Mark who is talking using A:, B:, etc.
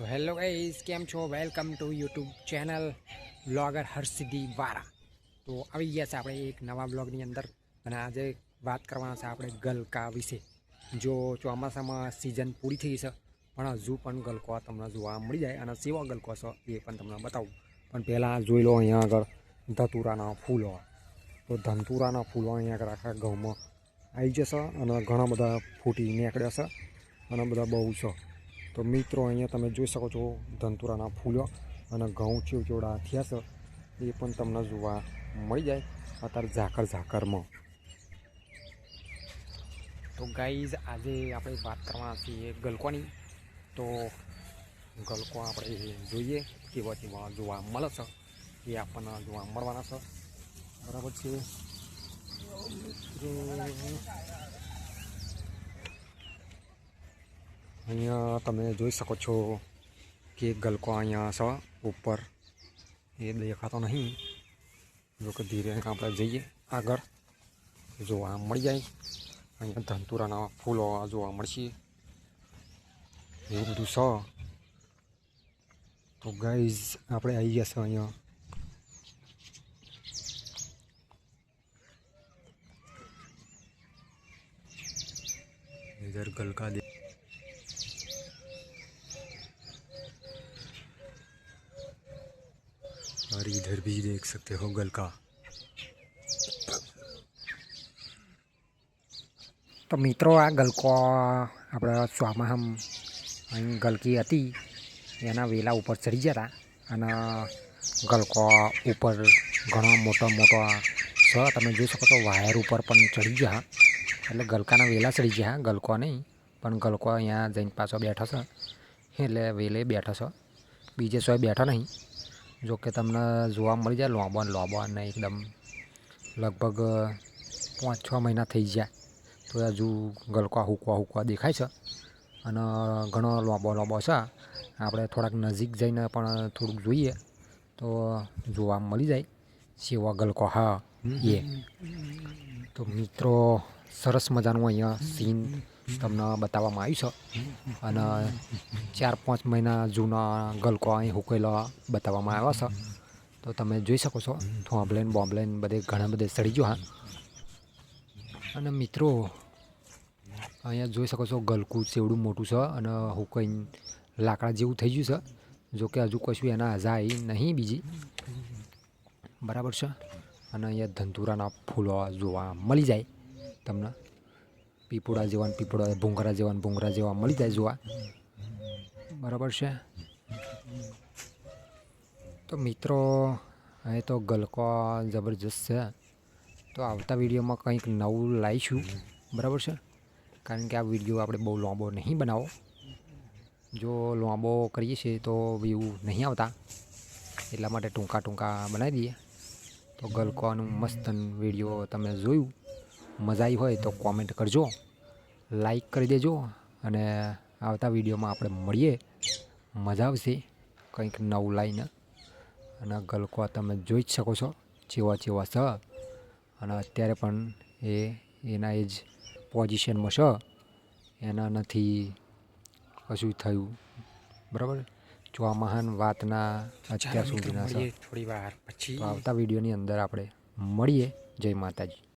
A: તો hello guys કેમ છો? Welcome to YouTube channel blogger Harshidi વારા. તો આવી ગયા છે આપણે એક નવા બ્લોગની અંદર અને આજે વાત કરવાના છે આપણે ગલકા વિશે. જો ચોમાસામાં સિઝન પૂરી થઈ છે, પણ હજુ પણ ગલકો તમને જોવા મળી જાય અને સેવા ગલકો છે એ પણ તમને બતાવું. પણ પહેલાં જોઈ લો અહીંયા આગળ ધતુરાના ફૂલો. તો ધંતુરાના ફૂલો અહીંયા આગળ આખા ઘઉંમાં આવી જશે અને ઘણા બધા ફૂટી નીકળ્યા છે અને બધા બહુ છે. તો મિત્રો, અહીંયા તમે જોઈ શકો છો ધંતુરાના ફૂલો અને ઘઉં ચીવચોડા થયા છે. એ પણ તમને જોવા મળી જાય અત્યારે ઝાકર ઝાકરમાં. તો ગાઈઝ આજે આપણે વાત કરવાના છીએ ગલકોની. તો ગલકો આપણે જોઈએ કેવા કેવા જોવા મળે છે. એ આપણને જોવા મળવાના છે. બરાબર છે? અહીંયા તમે જોઈ શકો છો કે ગલકો અહીંયા છે ઉપર એ દેખાતો નહીં જો કે ધીરે આપણે જઈએ આગળ જોવા મળી જાય અહીંયા ધંતુરાના ફૂલો જોવા મળશે એવું બધું છે તો ગાઈઝ આપણે આવી ગયા છે અહીંયા इधर गलका दे और इधर भी देख सकते हो गलका તો મિત્રો આ ગલકો આપણા ચોમાહામ અહીં ગલકી હતી એના વેલા ઉપર ચડી ગયા હતા અને ગલકો ઉપર ઘણો મોટો મોટો છ તમે જોઈ શકો છો વાયર ઉપર પણ ચડી ગયા એટલે ગલકાના વેલા ચડી ગયા ગલકો નહીં પણ ગલકો અહીંયા જઈને પાછો બેઠો છે એટલે વેલે બેઠો છે બીજે સોય બેઠો નહીં જો કે તમને જોવા મળી જાય લોબો ને લોબો ને એકદમ લગભગ પાંચ છ મહિના થઈ ગયા. તો હજુ ગલકા હુકવા હુકવા દેખાય છે. અને ઘણો લોબો લોબો છે. આપણે થોડાક નજીક જઈને પણ થોડુંક જોઈએ તો જોવા મળી જાય સેવા ગલકો હા એ. તો મિત્રો સરસ મજાનું અહીંયા સીન તમને બતાવવામાં આવ્યું છે. અને ચાર પાંચ મહિના જૂના ગલકો અહીં હુકેલો બતાવવામાં આવ્યા છે. તો તમે જોઈ શકો છો થોંભલેન બોમ્બલેન બધે ઘણા બધે સડી ગયો, હા. અને મિત્રો, અહીંયા જોઈ શકો છો, ગલકું ચેવડું મોટું છે અને હુકઈ લાકડા જેવું થઈ ગયું છે. જોકે હજુ કશું એના જાય નહીં બીજી. બરાબર છે? અને અહીંયા ધંતુરાના ફૂલો જોવા મળી જાય તમને. પીપળા જેવા પીપળા ભૂંગરા જેવા ભૂંગરા જેવા મળી જાય જોવા. બરાબર છે? તો મિત્રો, અહીં તો ગલકો જબરજસ્ત છે. તો આવતા વિડીયોમાં કંઈક નવું લાવીશું બરાબર છે? કારણ કે આ વીડિયો આપણે બહુ લાંબો નહીં બનાવો. જો લાંબો કરીએ છીએ તો વ્યૂ નહીં આવતા. એટલા માટે ટૂંકા ટૂંકા બનાવી દઈએ. તો ગલકોનું મસ્ત વીડિયો તમે જોયું. મજા આવી હોય તો કોમેન્ટ કરજો. લાઈક કરી દેજો અને આવતા વિડીયોમાં આપણે મળીએ. મજા આવશે. કંઈક નવું લાઈને અને ગલકો તમે જોઈ જ શકો છો. જેવા જેવા છે અને અત્યારે પણ એ એના એ જ પોઝિશનમાં છે એના નથી કશું થયું. બરાબર? ચોમાહાન વાતના અત્યાર સુધીના છે
B: થોડી વાર પછી.
A: આવતા વિડીયોની અંદર આપણે મળીએ. જય માતાજી.